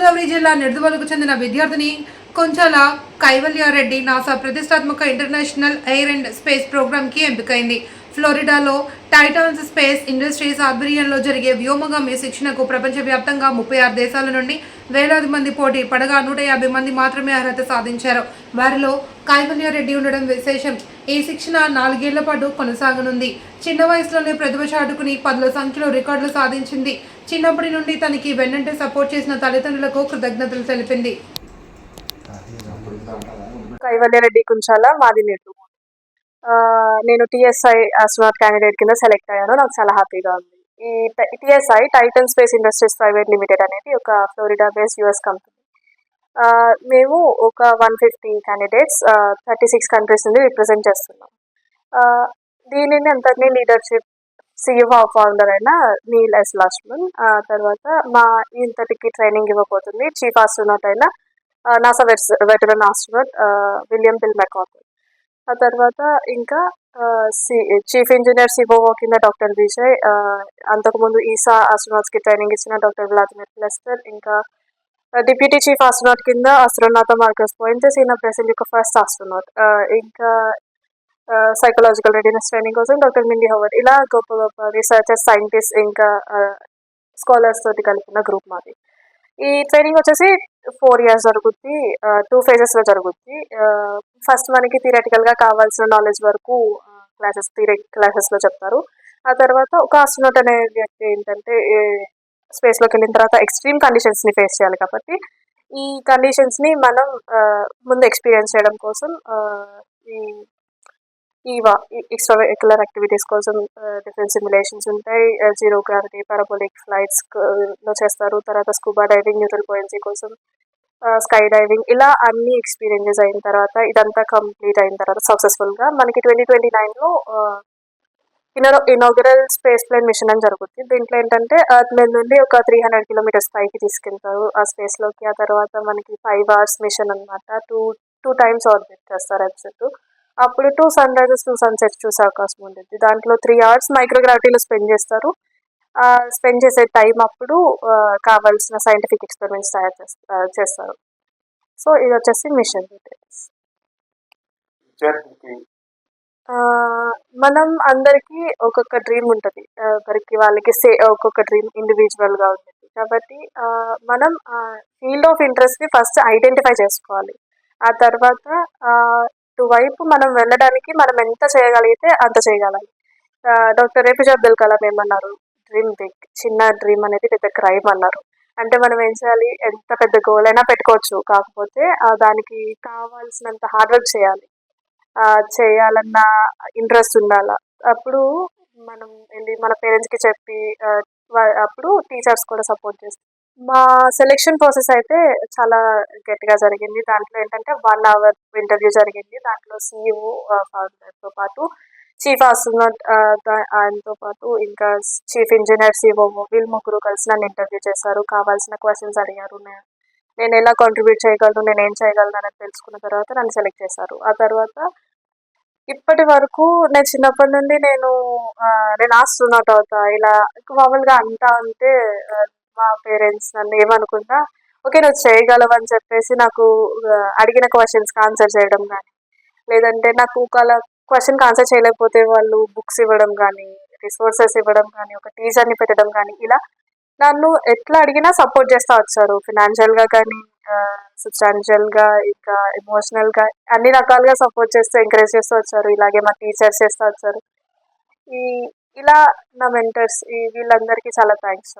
తూర్పుగోదావరి జిల్లా నిడుదవలకు చెందిన విద్యార్థిని కొంచాల కైవల్యారెడ్డి నాసా ప్రతిష్టాత్మక ఇంటర్నేషనల్ ఎయిర్ అండ్ స్పేస్ ప్రోగ్రామ్కి ఎంపికైంది. ఫ్లోరిడాలో టైటాన్స్ స్పేస్ ఇండస్ట్రీస్ ఆధ్వర్యంలో జరిగే వ్యోమగామి శిక్షణకు ప్రపంచవ్యాప్తంగా ముప్పై ఆరు దేశాల నుండి వేలాది మంది పోటీ పడగా నూట యాభై మంది మాత్రమే అర్హత సాధించారు. వారిలో కైవల్యారెడ్డి ఉండడం విశేషం. ఈ శిక్షణ నాలుగేళ్ళ పాటు కొనసాగనుంది. చిన్న వయసులోనే ప్రతిభ చాటుకుని పదుల సంఖ్యలో రికార్డులు సాధించింది. చిన్నప్పటి నుండి తనకి వెన్నంటే సపోర్ట్ చేసిన తల్లిదండ్రులకు కృతజ్ఞతలు తెలిపింది. కైవల్యారెడ్డి కుంచాల మాది నెల్లూరు. నేను టిఎస్ఐ అస్ట్రోనాట్ క్యాండిడేట్ కింద సెలెక్ట్ అయ్యాను. నాకు చాలా హ్యాపీగా ఉంది. ఈ TSI titan space industries private limited అనేది ఒక ఫ్లోరిడా బేస్ యుఎస్ కంపెనీ మేము ఒక one fifty candidates thirty six countries నుండి రిప్రజెంట్ చేస్తున్నాం. దీనిని అంతటినీ లీడర్షిప్ సిఇఓ ఫౌండర్ అయిన నీల్ ఎస్ లక్ష్మణ్ తర్వాత మా ఇంతటికి ట్రైనింగ్ ఇవ్వబోతుంది. చీఫ్ ఆస్ట్రోనాట్ అయిన NASA veteran astronaut William Bill McArthur ఆ తర్వాత ఇంకా సి చీఫ్ ఇంజనీర్ సిఓఓ కింద డాక్టర్ విజయ్ అంతకుముందు ఈసా ఆస్ట్రోనాట్స్కి ట్రైనింగ్ ఇచ్చిన డాక్టర్ వ్లాదిమిర్ ప్లెస్టర్ ఇంకా డిప్యూటీ చీఫ్ ఆస్ట్రోనాట్ కింద ఆస్ట్రోనాథ మార్కస్ పాయింట్స్ ఈయన ప్రెసెంట్ యొక్క ఫస్ట్ ఆస్ట్రోనాట్. ఇంకా సైకలాజికల్ రెడీనెస్ ట్రైనింగ్ కోసం డాక్టర్ మిండి హోవర్ ఇలా గొప్ప గొప్ప రీసెర్చర్స్ సైంటిస్ట్ ఇంకా స్కాలర్స్ తోటి కలిపిన గ్రూప్ మాది. ఈ ట్రైనింగ్ వచ్చేసి ఫోర్ ఇయర్స్ జరుగుద్ది. టూ ఫేజెస్లో జరుగుద్ది. ఫస్ట్ మనకి థియరటికల్గా కావాల్సిన నాలెడ్జ్ వరకు క్లాసెస్ థియరీ క్లాసెస్లో చెప్తారు. ఆ తర్వాత ఒక ఆస్ట్రోనాట్ అనే వ్యక్తి ఏంటంటే స్పేస్లోకి వెళ్ళిన తర్వాత ఎక్స్ట్రీమ్ కండిషన్స్ని ఫేస్ చేయాలి కాబట్టి ఈ కండిషన్స్ని మనం ముందు ఎక్స్పీరియన్స్ చేయడం కోసం ఈ ఈ ఎక్స్ట్రా వెహికులర్ యాక్టివిటీస్ కోసం డిఫరెంట్ సిమ్యులేషన్స్ ఉంటాయి. జీరో గ్రావిటీ పారాబోలిక్ ఫ్లైట్స్లో చేస్తారు. తర్వాత స్కూబా డైవింగ్ న్యూట్రల్ పోయెన్సీ కోసం స్కై డైవింగ్ ఇలా అన్ని ఎక్స్పీరియన్సెస్ అయిన తర్వాత ఇదంతా కంప్లీట్ అయిన తర్వాత సక్సెస్ఫుల్గా మనకి ట్వంటీ ట్వంటీ నైన్లో ఇనో ఇనాగరల్ స్పేస్ ప్లేన్ మిషన్ అని జరుగుతుంది. దీంట్లో ఏంటంటే అర్త్ మీద నుండి ఒక త్రీ హండ్రెడ్ కిలోమీటర్స్ పైకి తీసుకెళ్తారు. ఆ స్పేస్లోకి ఆ తర్వాత మనకి ఫైవ్ అవర్స్ మిషన్ అనమాట టూ టూ టైమ్స్ ఆర్బిట్ చేస్తారు ఎర్త్ అప్పుడు two sunrises two sunsets చూసే అవకాశం ఉంటుంది దాంట్లో త్రీ అవర్స్ మైక్రోగ్రావిటీలో స్పెండ్ చేస్తారు. స్పెండ్ చేసే టైం అప్పుడు కావాల్సిన సైంటిఫిక్ ఎక్స్పెరిమెంట్స్ తయారు చేస్తారు చేస్తారు. సో ఇది వచ్చేసి మిషన్ డీటెయిల్స్ మనం అందరికీ ఒక్కొక్క డ్రీమ్ ఉంటుంది. ఒకరికి వాళ్ళకి సే ఒక్కొక్క డ్రీమ్ ఇండివిజువల్గా ఉంటుంది కాబట్టి మనం ఫీల్డ్ ఆఫ్ ఇంట్రెస్ట్ని ఫస్ట్ ఐడెంటిఫై చేసుకోవాలి. ఆ తర్వాత వైపు మనం వెళ్ళడానికి మనం ఎంత చేయగలిగితే అంత చేయగలాలి డాక్టర్ ఏపీజే అబ్దుల్ కలాం ఏమన్నారు? డ్రీమ్ బిగ్ చిన్న డ్రీమ్ అనేది పెద్ద క్రైమ్ అన్నారు. అంటే మనం ఏం చేయాలి? ఎంత పెద్ద గోల్ అయినా పెట్టుకోవచ్చు. కాకపోతే దానికి కావాల్సినంత హార్డ్ వర్క్ చేయాలి. చేయాలన్న ఇంట్రెస్ట్ ఉండాల? అప్పుడు మనం వెళ్ళి మన పేరెంట్స్కి చెప్పి అప్పుడు టీచర్స్ కూడా సపోర్ట్ చేస్తారు. మా సెలెక్షన్ ప్రాసెస్ అయితే చాలా గట్టిగా జరిగింది. దాంట్లో ఏంటంటే వన్ అవర్ ఇంటర్వ్యూ జరిగింది. దాంట్లో సీఈఓ ఫౌండర్తో పాటు చీఫ్ ఆస్ట్రోనాట్ ఆయనతో పాటు ఇంకా చీఫ్ ఇంజనీర్ సీఓ వీళ్ళు ముగ్గురు కలిసి నన్ను ఇంటర్వ్యూ చేశారు. కావాల్సిన క్వశ్చన్స్ అడిగారు. నేను ఎలా కాంట్రిబ్యూట్ చేయగలను? నేను ఏం చేయగలను? అనేది తెలుసుకున్న తర్వాత నన్ను సెలెక్ట్ చేశారు. ఆ తర్వాత ఇప్పటి వరకు నేను చిన్నప్పటి నుండి నేను నేను ఆస్ట్రోనాట్ అవుతా. ఇలా మామూలుగా అంటా అంటే మా పేరెంట్స్ నన్ను ఏమనుకున్నా ఓకే నువ్వు చేయగలవు అని చెప్పేసి నాకు అడిగిన క్వశ్చన్స్కి ఆన్సర్ చేయడం కానీ లేదంటే నాకు ఒకవేళ క్వశ్చన్కి ఆన్సర్ చేయలేకపోతే వాళ్ళు బుక్స్ ఇవ్వడం కానీ రిసోర్సెస్ ఇవ్వడం కానీ ఒక టీచర్ని పెట్టడం కానీ ఇలా నన్ను ఎట్లా అడిగినా సపోర్ట్ చేస్తూ వచ్చారు. ఫినాన్షియల్గా కానీ సబ్స్టాన్షియల్గా ఇంకా ఎమోషనల్గా అన్ని రకాలుగా సపోర్ట్ చేస్తూ ఎంకరేజ్ చేస్తూ వచ్చారు. ఇలాగే మా టీచర్స్ చేస్తూ వచ్చారు. ఈ ఇలా నా మెంటర్స్ ఈ వీళ్ళందరికీ చాలా థ్యాంక్స్